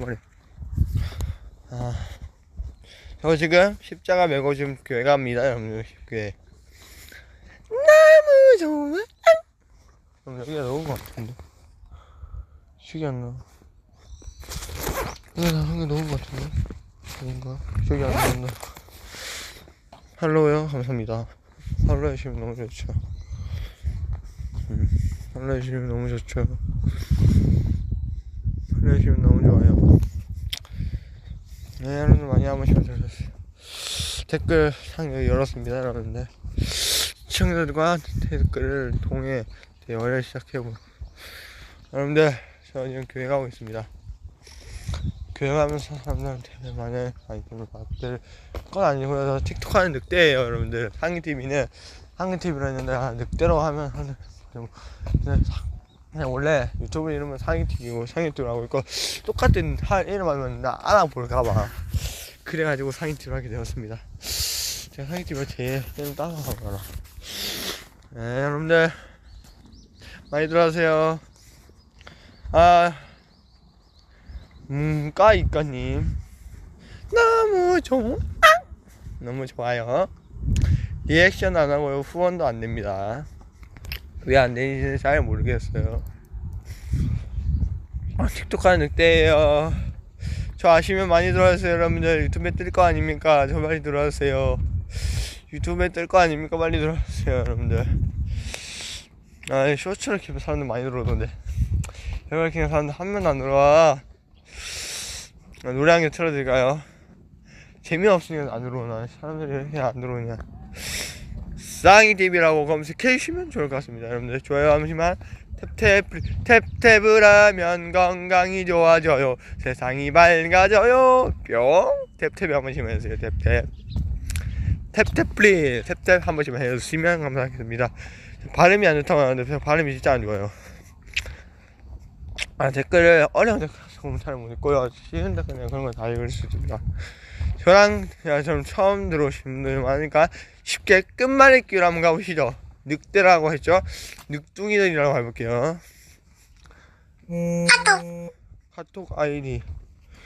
머리. 아, 저 지금 십자가 메고 지금 교회 갑니다, 여러분들. 교회. 너무 좋아. 그럼 여기가 나온 것 같은데. 기억이 안 나. 여기 나온 게 나온 것 같은데. 아닌가? 기억이 안 난다. 할로요, 감사합니다. 할로 해주시면 너무 좋죠. 음, 할로 해주시면 너무 좋죠. 할로 해주시면 너무 좋아요. 네, 여러분들 많이 한 번씩 들어주세요. 댓글 상 열었습니다, 여러분들. 시청자들과 댓글을 통해 대화를 시작해보. 여러분들, 저 지금 교회 가고 있습니다. 교회 가면서 사람들한테 많은 아이템을 받을 건 아니고요. 저 틱톡 하는 늑대예요, 여러분들. 상기TV는 아, 늑대로 하면 하는 좀 그냥, 사- 그냥 원래 유튜브 이름은 상기TV로 하고 있고 똑같은 할 이름 하면 나 알아볼까봐 그래가지고 상기TV로 하게 되었습니다. 제가 상기TV가 제일 이름 따라가거라. 네, 여러분들 많이 들어가세요. 아, 음, 까이까님 너무 좋아. 너무 좋아요. 리액션 안 하고요. 후원도 안 됩니다. 왜 안 되는지 잘 모르겠어요. 아, 틱톡 하는 늑대예요. 저 아시면 많이 들어와주세요, 여러분들. 유튜브에 뜰 거 아닙니까? 저 빨리 들어와주세요. 유튜브에 뜰 거 아닙니까? 빨리 들어와주세요, 여러분들. 아, 쇼츠를 키면 사람들 많이 들어오던데. 이걸 키면 사람들 한 명도 안 들어와. 아, 노래 한 개 틀어드릴까요? 재미없으니까 안 들어오나? 사람들이 왜 이렇게 안 들어오냐? 쌍이TV라고 검색해 주시면 좋을 것 같습니다. 여러분들 좋아요 한 번씩만 탭탭 탭탭을 하면 건강이 좋아져요. 세상이 밝아져요. 뿅 탭탭 한 번씩만 해주세요. 탭탭 탭탭 플리즈 탭탭 한 번씩만 해주시면 감사하겠습니다. 발음이 안 좋다고 하는데 발음이 진짜 안 좋아요. 아 댓글을 어려운 댓글 잘못 읽고요. 쉬운 댓글 그런 거다 읽을 수 있습니다. 저랑 야, 좀 처음 들어오신 분들 많으니까 쉽게 끝말잇기로 한번 가보시죠. 늑대라고 했죠? 늑둥이들이라고 해볼게요. 카톡. 카톡 아이디.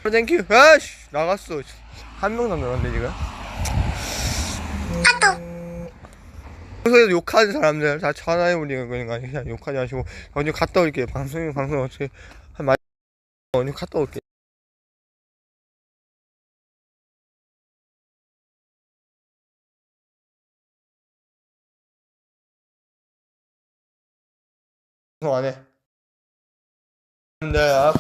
어, 땡큐. 아씨 나갔어. 한 명도 안 들었는데 지금. 카톡. 여기서 욕하는 사람들 다 전화해 버리는 거니까 그냥 욕하지 마시고 어디 갔다 올게요. 방송 방송 어떻게 한 마. 어디 갔다 올게. 방송 안 해. 근데